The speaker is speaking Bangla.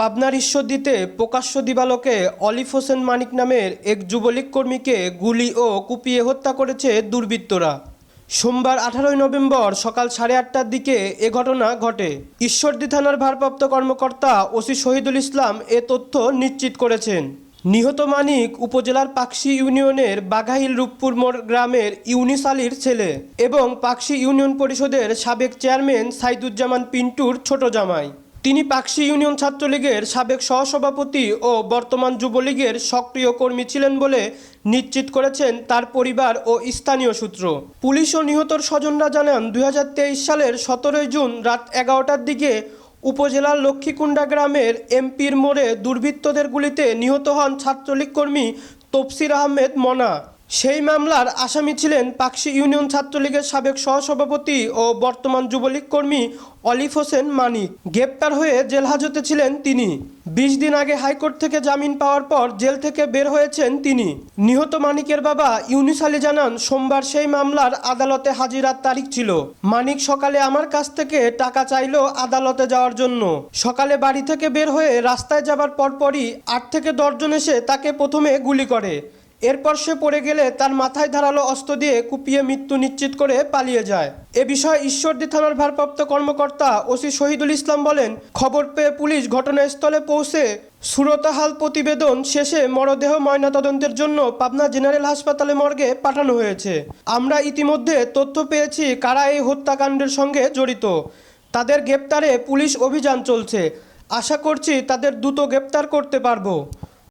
পাবনার ঈশ্বরদীতে প্রকাশ্য দিবালোকে অলিফ হোসেন মানিক নামের এক যুবলীগ কর্মীকে গুলি ও কুপিয়ে হত্যা করেছে দুর্বৃত্তরা। সোমবার আঠারোই নভেম্বর সকাল সাড়ে আটটার দিকে এ ঘটনা ঘটে। ঈশ্বরদী থানার ভারপ্রাপ্ত কর্মকর্তা ওসি শহীদুল ইসলাম এ তথ্য নিশ্চিত করেছেন। নিহত মানিক উপজেলার পাকশি ইউনিয়নের বাঘাইল রূপপুর মোড় গ্রামের ইউনিস আলীর ছেলে এবং পাকশি ইউনিয়ন পরিষদের সাবেক চেয়ারম্যান সাইদুজ্জামান পিন্টুর ছোট জামাই। তিনি পাকশি ইউনিয়ন ছাত্রলীগের সাবেক সহসভাপতি ও বর্তমান যুবলীগের সক্রিয় কর্মী ছিলেন বলে নিশ্চিত করেছেন তার পরিবার ও স্থানীয় সূত্র। পুলিশ ও নিহতর স্বজনরা জানান, দুই হাজার তেইশ সালের সতেরোই জুন রাত এগারোটার দিকে উপজেলার লক্ষ্মীকুণ্ডা গ্রামের এমপির মোড়ে দুর্বৃত্তদের গুলিতে নিহত হন ছাত্রলীগ কর্মী তফসির আহমেদ মনা। সেই মামলার আসামি ছিলেন পাকশি ইউনিয়ন ছাত্রলীগের সাবেক সহসভাপতি ও বর্তমান যুবলীগ কর্মী অলিফ হোসেন মানিক। গ্রেপ্তার হয়ে জেল হাজতে ছিলেন তিনি। বিশ দিন আগে হাইকোর্ট থেকে জামিন পাওয়ার পর জেল থেকে বের হয়েছেন তিনি। নিহত মানিকের বাবা ইউনিস আলী জানান, সোমবার সেই মামলার আদালতে হাজিরার তারিখ ছিল। মানিক সকালে আমার কাছ থেকে টাকা চাইলো আদালতে যাওয়ার জন্য। সকালে বাড়ি থেকে বের হয়ে রাস্তায় যাবার পরপরই আট থেকে দশজন এসে তাকে প্রথমে গুলি করে। এরপর সে পড়ে গেলে তার মাথায় ধারালো অস্ত্র দিয়ে কুপিয়ে মৃত্যু নিশ্চিত করে পালিয়ে যায়। এ বিষয়ে ঈশ্বরদী থানার ভারপ্রাপ্ত কর্মকর্তা ওসি শহীদুল ইসলাম বলেন, খবর পেয়ে পুলিশ ঘটনাস্থলে পৌঁছে সুরতাহাল প্রতিবেদন শেষে মরদেহ ময়নাতদন্তের জন্য পাবনা জেনারেল হাসপাতালে মর্গে পাঠানো হয়েছে। আমরা ইতিমধ্যে তথ্য পেয়েছি কারা এই হত্যাকাণ্ডের সঙ্গে জড়িত। তাদের গ্রেপ্তারে পুলিশ অভিযান চলছে। আশা করছি তাদের দ্রুত গ্রেপ্তার করতে পারব।